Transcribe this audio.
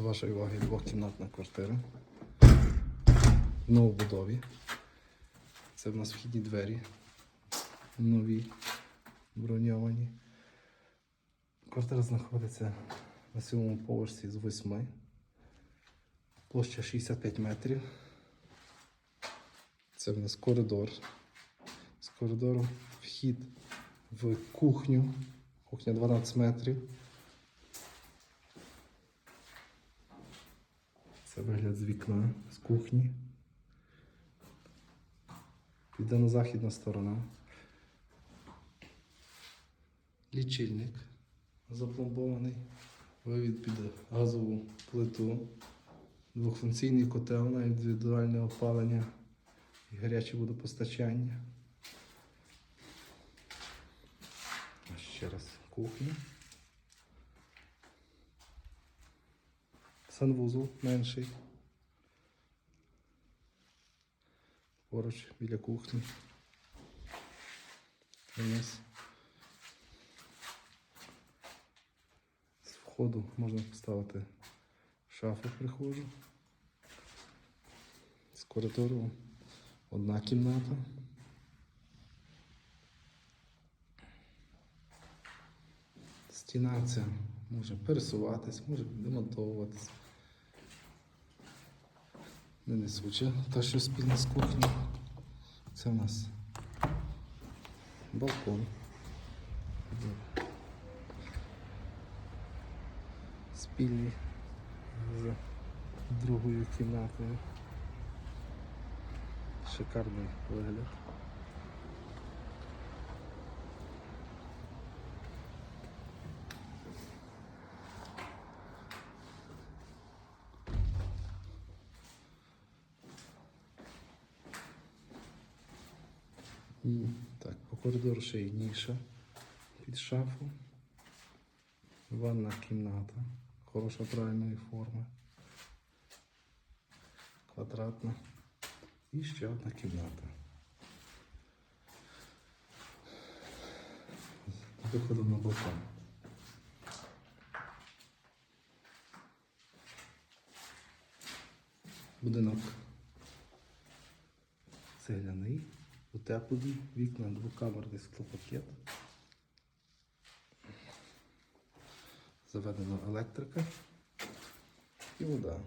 До вашої уваги двохкімнатна квартира. В новобудові. Це в нас вхідні двері. Нові, броньовані. Квартира знаходиться на сьомому поверсі з восьми. Площа 65 метрів. Це в нас коридор. З коридору вхід в кухню. Кухня 12 метрів. Це вигляд з вікна, з кухні. Південно-західна сторона. Лічильник запломбований. Вивід під газову плиту. Двохфункційний котел на індивідуальне опалення і гаряче водопостачання. Ще раз кухня. Санвузол менший. Поруч біля кухні. Вниз. З входу можна поставити шафу прихожу. З коридору одна кімната. Стіна ця може пересуватись, може демонтовуватись. Не несуча, та що спільна з кухнею. Це в нас балкон. Спільний з другою кімнатою. Шикарний вигляд. Так, по коридору ще й ніша під шафу. Ванна кімната. Хороша правильної форми. Квадратна. І ще одна кімната. З Виходом на балкон. Будинок цегляний, утеплений, вікна двокамерний склопакет. Заведена електрика і вода.